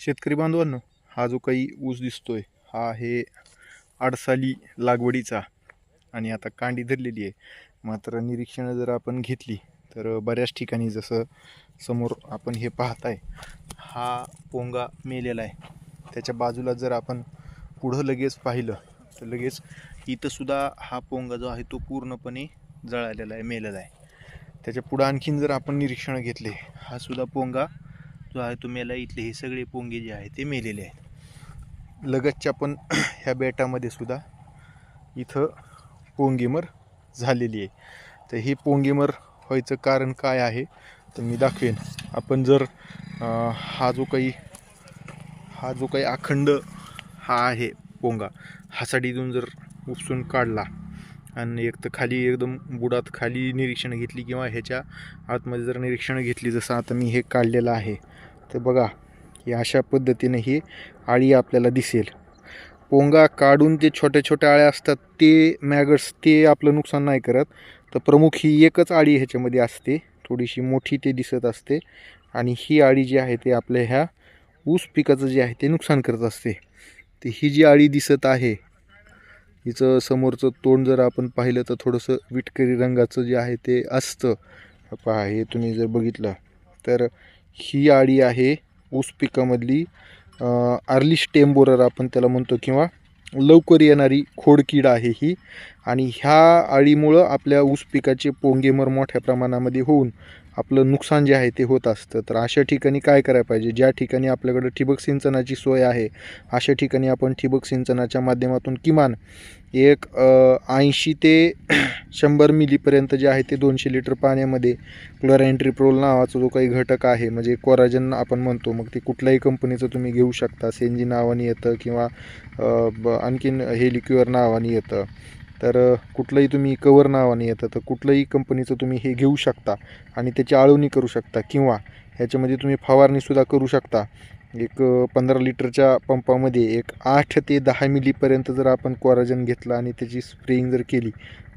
शेतकरी बांधवांनो हा जो काही ऊस दिसतोय हा आहे आडसाली लागवडीचा आणि आता कांडी धरलेली आहे. मात्र निरीक्षणं जर आपण घेतली तर बऱ्याच ठिकाणी जसं समोर आपण हे पाहताय हा पोंगा मेलेला आहे. त्याच्या बाजूला जर आपण पुढं लगेच पाहिलं तर लगेच इथंसुद्धा हा पोंगा जो आहे तो पूर्णपणे जळालेला आहे मेलेला आहे. त्याच्या पुढं आणखीन जर आपण निरीक्षणं घेतले हा सुद्धा पोंगा जो आहे तो मेला इथले हे सगळे पोंगे जे आहे ते मेलेले आहेत. लगतच्या पण ह्या बेटामध्ये सुद्धा इथं पोंगेमर झालेली आहे. तर हे पोंगेमर व्हायचं कारण काय आहे तर मी दाखवेन. आपण जर हा जो काही हा जो काही अखंड हा आहे पोंगा हासाडीतून जर उपसून काढला आणि एक तर खाली एकदम बुडात खाली निरीक्षणं घेतली किंवा ह्याच्या आतमध्ये जर निरीक्षणं घेतली जसं आता मी हे काढलेलं आहे तर बघा हे अशा पद्धतीने ही आळी आपल्याला दिसेल. पोंगा काढून ते छोट्या छोट्या आळ्या असतात ते मॅगट्स ते आपलं नुकसान नाही करत. तर प्रमुख ही एकच आळी ह्याच्यामध्ये असते थोडीशी मोठी ते दिसत असते. आणि ही आळी जी आहे ते आपल्या ह्या ऊस पिकाचं जे आहे ते नुकसान करत असते. तर ही जी आळी दिसत आहे हिचं समोरचं तोंड जर आपण पाहिलं तर थोडंसं विटकरी रंगाचं जे आहे ते असतं. पहा हे तुम्ही जर बघितलं तर ही आळी आहे ऊस पिकामधली अर्ली स्टेम बोरर आपण त्याला म्हणतो किंवा लवकर येणारी खोडकीड आहे ही. आणि ह्या अळीमुळं आपल्या ऊस पिकाचे पोंगेमर मोठ्या प्रमाणामध्ये होऊन आपलं नुकसान जे आहे ते होत असतं. तर अशा ठिकाणी काय करायला पाहिजे? ज्या ठिकाणी आपल्याकडं ठिबक सिंचनाची सोय आहे अशा ठिकाणी आपण ठिबक सिंचनाच्या माध्यमातून किमान एक ऐंशी ते शंभर मिलीपर्यंत जे आहे ते दोनशे लिटर पाण्यामध्ये क्लोरॅन्ट्रिप्रोल नावाचा जो काही घटक आहे म्हणजे कोराजन आपण म्हणतो मग ते कुठल्याही कंपनीचं तुम्ही घेऊ शकता. सेंजी नावाने येतं किंवा ब- आणखीन हेलिक्युअर नावाने येतं. तर कुठलंही तुम्ही कवर नावाने येतं तर कुठलंही कंपनीचं तुम्ही हे घेऊ शकता आणि त्याची आळवणी करू शकता किंवा ह्याच्यामध्ये तुम्ही फवारणीसुद्धा करू शकता. एक पंधरा लिटरच्या पंपामध्ये एक आठ ते दहा मिलीपर्यंत जर आपण कोराजन घेतलं आणि त्याची स्प्रेइंग जर केली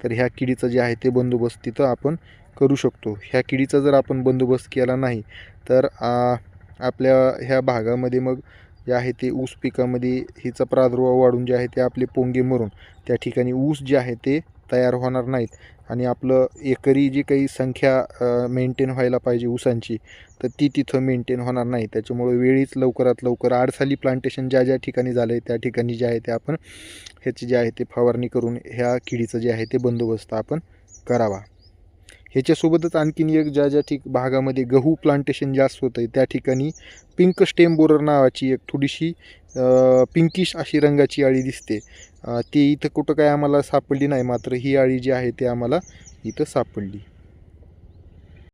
तर ह्या किडीचं जे आहे ते बंदोबस्त तिथं आपण करू शकतो. ह्या किडीचा जर आपण बंदोबस्त केला नाही तर आपल्या ह्या भागामध्ये मग जे आहे ते ऊस पिकामध्ये हिचा प्रादुर्भाव वाढून जे आहे ते आपले पोंगे मरून त्या ठिकाणी ऊस जे आहे ते तयार होणार नाहीत. आणि आपलं एकरी जी काही संख्या मेंटेन व्हायला पाहिजे ऊसांची तर ती तिथं मेंटेन होणार नाही. त्याच्यामुळे वेळीच लवकरात लवकर आडसाली प्लांटेशन ज्या ज्या ठिकाणी झालं आहे त्या ठिकाणी जे आहे ते आपण ह्याची जे आहे ते फवारणी करून ह्या किडीचं जे आहे ते बंदोबस्त आपण करावा. ह्याच्यासोबतच आणखीन एक ज्या ज्या ठिक भागामध्ये गहू प्लांटेशन जास्त होतं आहे त्या ठिकाणी पिंक स्टेम बोरर नावाची एक थोडीशी पिंकिश अशी रंगाची आळी दिसते. ती इथं कुठं काय आम्हाला सापडली नाही मात्र ही आळी जी आहे ती आम्हाला इथं सापडली.